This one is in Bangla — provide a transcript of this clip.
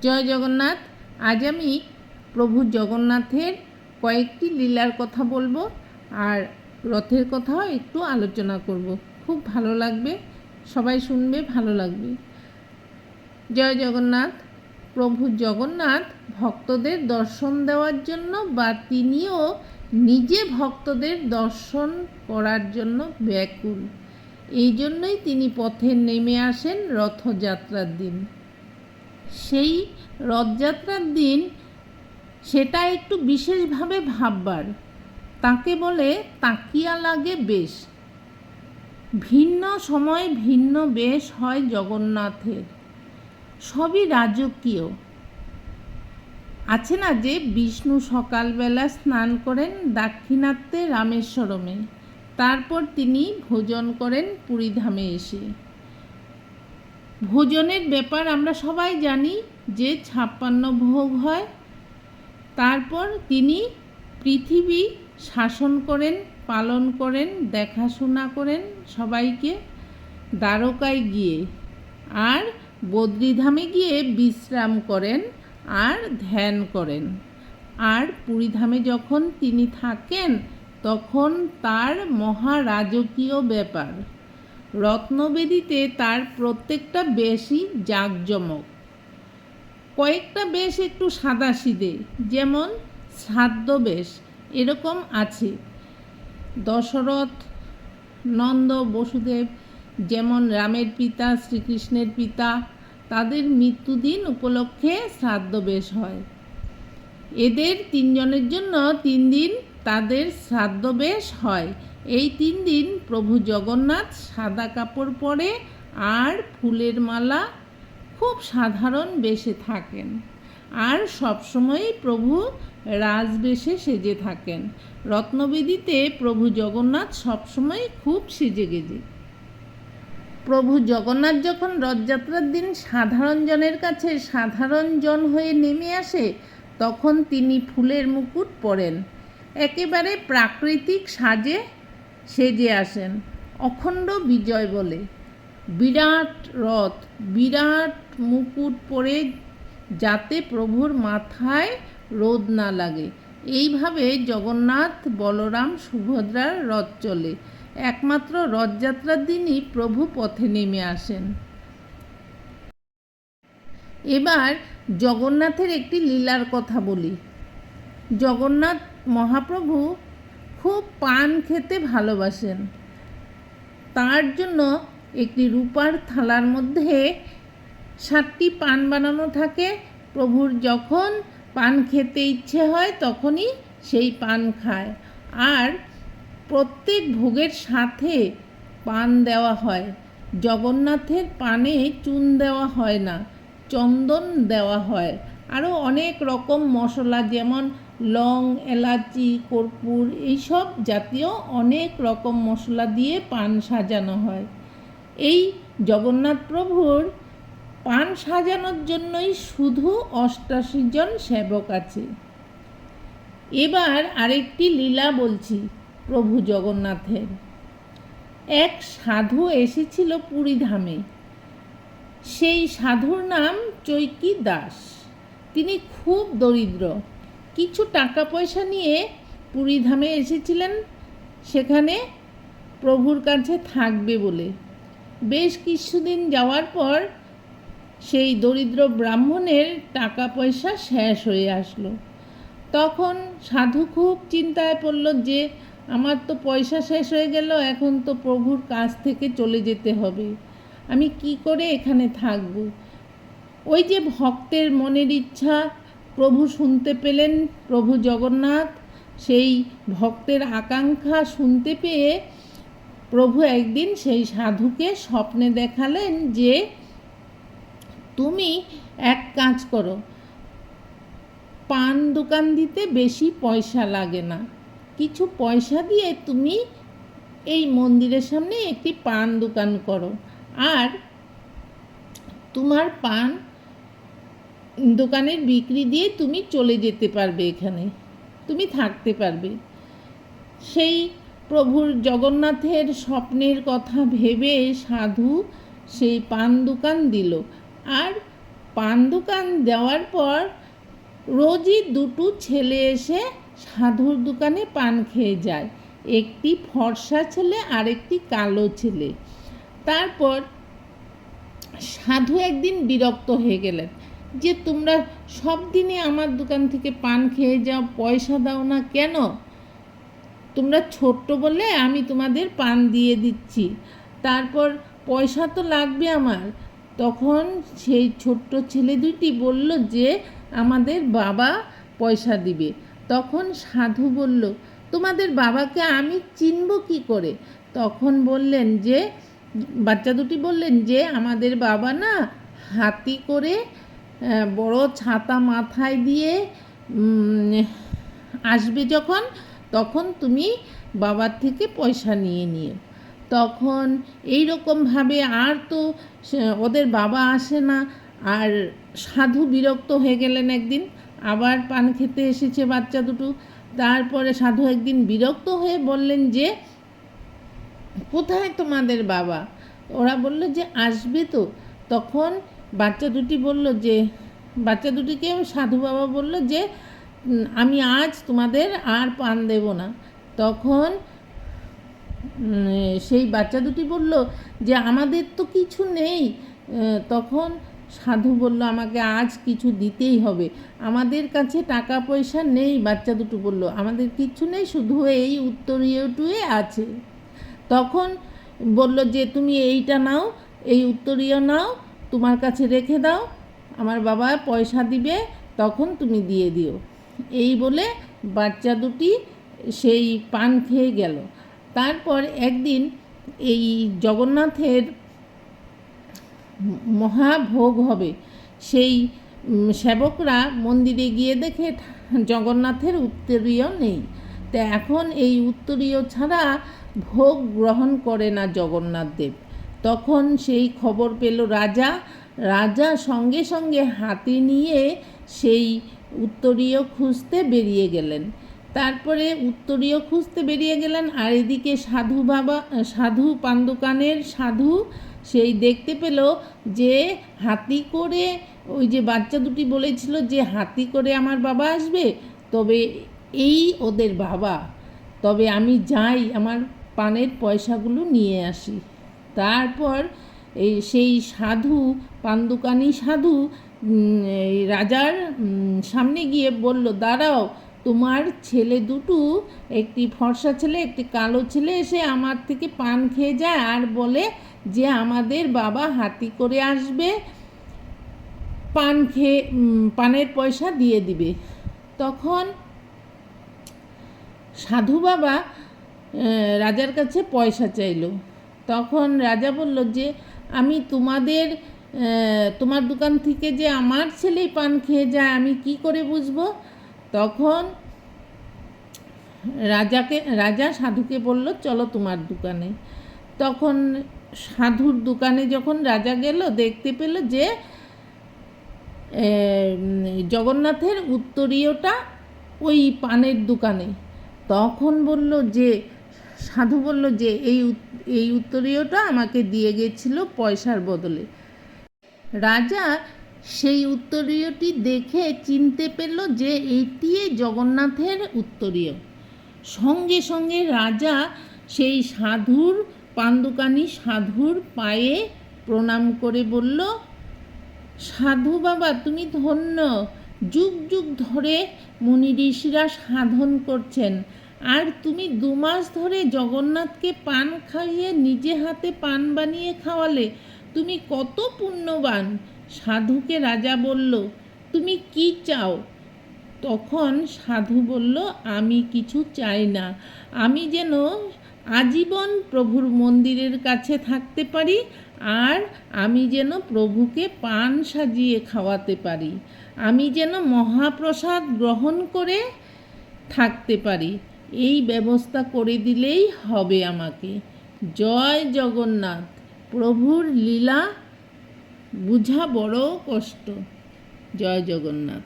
জয় জগন্নাথ। আজ আমি প্রভু জগন্নাথের কয়েকটি লীলার কথা বলব আর রথের কথাও একটু আলোচনা করব। খুব ভালো লাগবে, সবাই শুনবে, ভালো লাগবে। জয় জগন্নাথ। প্রভু জগন্নাথ ভক্তদের দর্শন দেওয়ার জন্য বা তিনিও নিজে ভক্তদের দর্শন করার জন্য ব্যাকুল। এই জন্যই তিনি পথে নেমে আসেন রথযাত্রার দিন। সেই রথযাত্রার দিন সেটা একটু বিশেষভাবে ভাববার। তাকে বলে তাকিয়া লাগে বেশ। ভিন্ন সময় ভিন্ন বেশ হয় জগন্নাথের। সবই রাজকীয়। আছে না যে বিষ্ণু সকালবেলা স্নান করেন দাক্ষিণাত্যে রামেশ্বরমে, তারপর তিনি ভোজন করেন পুরীধামে এসে। ভোজনের ব্যাপার আমরা সবাই জানি যে ছাপ্পান্ন ভোগ হয়। তারপর তিনি পৃথিবী শাসন করেন, পালন করেন, দেখাশোনা করেন সবাইকে দ্বারকায় গিয়ে। আর বদ্রিধামে গিয়ে বিশ্রাম করেন আর ধ্যান করেন। আর পুরীধামে যখন তিনি থাকেন, তখন তার মহারাজকীয় ব্যাপার। রত্নবেদিতে তার প্রত্যেকটা বেশই জাঁকজমক। কয়েকটা বেশ একটু সাদাসিদে যেমন শ্রাদ্ধ বেশ এরকম আছে। দশরথ, নন্দ, বসুদেব, যেমন রামের পিতা, শ্রীকৃষ্ণের পিতা, তাদের মৃত্যুদিন উপলক্ষে শ্রাদ্ধ বেশ হয়। এদের তিনজনের জন্য তিন দিন তাদের শ্রাদ্ধ বেশ হয়। এই তিন দিন প্রভু জগন্নাথ সাদা কাপড় পরে আর ফুলের মালা খুব সাধারণ বেশে থাকেন। আর সবসময়ই প্রভু রাজবেশে সেজে থাকেন। রত্নবেদিতে প্রভু জগন্নাথ সবসময় খুব সেজে গেজে। প্রভু জগন্নাথ যখন রথযাত্রার দিন সাধারণ জনের কাছে সাধারণ জন হয়ে নেমে আসে, তখন তিনি ফুলের মুকুট পরেন। একেবারে প্রাকৃতিক সাজে সেজে আসেন। অখণ্ড বিজয় বলে, বিরাট রথ, বিরাট মুকুট পরে যাতে প্রভুর মাথায় রোদ না লাগে। এইভাবে জগন্নাথ বলরাম সুভদ্রার রথ চলে। একমাত্র রথযাত্রার দিনই প্রভু পথে নেমে আসেন। এবার জগন্নাথের একটি লীলার কথা বলি। জগন্নাথ মহাপ্রভু খুব পান খেতে ভালোবাসেন। তার জন্য একটি রূপার থালার মধ্যে সাতটি পান বানানো থাকে। প্রভুর যখন পান খেতে ইচ্ছে হয়, তখনই সেই পান খায়। আর প্রত্যেক ভোগের সাথে পান দেওয়া হয়। জগন্নাথের পানে চুন দেওয়া হয় না, চন্দন দেওয়া হয়। আরও অনেক রকম মশলা যেমন লং, এলাচি, কর্পূর এইসব জাতীয় অনেক রকম মশলা দিয়ে পান সাজানো হয়। এই জগন্নাথ প্রভুর পান সাজানোর জন্যই শুধু অষ্টাশি জন সেবক আছে। এবার আরেকটি লীলা বলছি প্রভু জগন্নাথের। এক সাধু এসেছিল পুরীধামে। সেই সাধুর নাম চৈকি দাস। তিনি খুব দরিদ্র। কিছু টাকা পয়সা নিয়ে পুরীধামে এসেছিলেন। সেখানে প্রভুর কাছে থাকবে বলে। বেশ কিছুদিন যাওয়ার পর সেই দরিদ্র ব্রাহ্মণের টাকা পয়সা শেষ হয়ে আসলো। তখন সাধু খুব চিন্তায় পড়ল যে, আমার তো পয়সা শেষ হয়ে গেল, এখন তো প্রভুর কাছ থেকে চলে যেতে হবে। আমি কি করে এখানে থাকব? ওই যে ভক্তের মনের ইচ্ছা প্রভু শুনতে পেলেন প্রভু জগন্নাথ। সেই ভক্তের আকাঙ্ক্ষা শুনতে পেয়ে প্রভু একদিন সেই সাধুকে স্বপ্নে দেখালেন যে, তুমি এক কাজ করো, পান দোকান দিতে বেশি পয়সা লাগে না। কিছু পয়সা দিয়ে তুমি এই মন্দিরের সামনে একটি পান দোকান করো। আর তোমার পান দোকানের বিক্রি দিয়ে তুমি চলে যেতে পারবে এখানে। তুমি থাকতে পারবে। সেই প্রভুর জগন্নাথের স্বপ্নের কথা ভেবে সাধু সেই পান দোকান দিল। আর পান দোকান দেওয়ার পর রোজই দুটো ছেলে এসে সাধুর দোকানে পান খেয়ে যায়। একটি ফর্সা ছেলে আর একটি কালো ছেলে। তারপর সাধু একদিন বিরক্ত হয়ে গেলেন। যে তোমরা সব দিনে আমার দোকান থেকে পান খেয়ে যাও, পয়সা দাও না কেন? তোমরা ছোট্ট বলে আমি তোমাদের পান দিয়ে দিচ্ছি। তারপর পয়সা তো লাগবে আমার। তখন সেই ছোট্ট ছেলে দুটি বলল যে, আমাদের বাবা পয়সা দিবে। তখন সাধু বলল, তোমাদের বাবাকে আমি চিনব কি করে? তখন বললেন যে, বাচ্চা দুটি বললেন যে, আমাদের বাবা না হাতি করে বড় ছাতা মাথায় দিয়ে আসবে যখন, তখন তুমি বাবার থেকে পয়সা নিয়ে নিও। তখন এই রকমভাবে আর তো ওদের বাবা আসে না, আর সাধু বিরক্ত হয়ে গেলেন একদিন, আবার পান খেতে এসেছে বাচ্চা দুটো। তারপরে সাধু একদিন বিরক্ত হয়ে বললেন যে, কোথায় তোমাদের বাবা? ওরা বলল যে, আসবে তো। তখন বাচ্চা দুটি বলল যে, বাচ্চা দুটিকে সাধু বাবা বলল যে আমি আজ তোমাদের আর পান দেব না। তখন সেই বাচ্চা দুটি বলল যে, আমাদের তো কিছু নেই। তখন সাধু বলল, আমাকে আজ কিছু দিতেই হবে। আমাদের কাছে টাকা পয়সা নেই, বাচ্চা দুটো বলল। আমাদের কিচ্ছু নেই, শুধু এই উত্তরীয়টুয়ে আছে। তখন বলল যে, তুমি এইটা নাও, এই উত্তরীয় নাও তোমার কাছে রেখে দাও, আমার বাবা পয়সা দিবে, তখন তুমি দিয়ে দিও। এই বলে বাচ্চা দুটি সেই পান খেয়ে গেল। তারপর একদিন এই জগন্নাথের মহাভোগ হবে। সেই সেবকরা মন্দিরে গিয়ে দেখে জগন্নাথের উত্তরীয় নেই। তা এখন এই উত্তরীয় ছাড়া ভোগ গ্রহণ করে না জগন্নাথ দেব। তখন সেই খবর পেল রাজা। রাজা সঙ্গে সঙ্গে হাতি নিয়ে সেই উত্তরীয় খুঁজতে বেরিয়ে গেলেন। তারপরে উত্তরীয় খুঁজতে বেরিয়ে গেলেন আর এদিকে সাধু বাবা, সাধু পান্দুকানের সাধু সেই দেখতে পেল যে হাতি করে, ওই যে বাচ্চা দুটি বলেছিল যে হাতি করে আমার বাবা আসবে, তবে এই ওদের বাবা। তবে আমি যাই, আমার পানের পয়সাগুলো নিয়ে আসি। তারপর এই সেই সাধু পান্দুকানি সাধু রাজার সামনে গিয়ে বলল, দাঁড়াও, তোমার ছেলে দুটো, একটি ফর্সা ছেলে, একটি কালো ছেলে, এসে আমার থেকে পান খেয়ে যায় আর বলে যে আমাদের বাবা হাতি করে আসবে, পান খেয়ে পানের পয়সা দিয়ে দিবে। তখন সাধু বাবা রাজার কাছে পয়সা চাইলো। তখন রাজা বলল যে, আমি তোমাদের তোমার দোকান থেকে যে আমার ছেলেই পান খেয়ে যায়, আমি কি করে বুঝব? তখন রাজাকে, রাজা সাধুকে বলল, চলো তোমার দোকানে। তখন সাধুর দোকানে যখন রাজা গেল, দেখতে পেল যে জগন্নাথের উত্তরীয়টা ওই পানের দোকানে। তখন বলল যে সাধু বলল যে, এই এই উত্তরীয়টা আমাকে দিয়ে গেছিল পয়সার বদলে। রাজা সেই উত্তরীয়টি দেখে চিনতে পেল যে, এটি জগন্নাথের উত্তরীয়। সঙ্গে সঙ্গে রাজা সেই সাধুর পান্দুকানি সাধুর পায়ে প্রণাম করে বলল, সাধু বাবা, তুমি ধন্য। যুগ যুগ ধরে মুনি ঋষিরা সাধন করছেন। আর তুমি দু মাস ধরে জগন্নাথকে পান খাইয়ে নিজে হাতে পান বানিয়ে খাওয়ালে, তুমি কত পুণ্যবান। সাধুকে রাজা বলল, তুমি কি চাও? তখন সাধু বলল, আমি কিছু চাই না। আমি যেন আজীবন প্রভুর মন্দিরের কাছে থাকতে পারি আর আমি যেন প্রভুকে পান সাজিয়ে খাওয়াতে পারি। আমি যেন মহাপ্রসাদ গ্রহণ করে থাকতে পারি। এই ব্যবস্থা করে দিলেই হবে আমাকে। জয় জগন্নাথ। প্রভুর লীলা বুঝা বড় কষ্ট। জয় জগন্নাথ।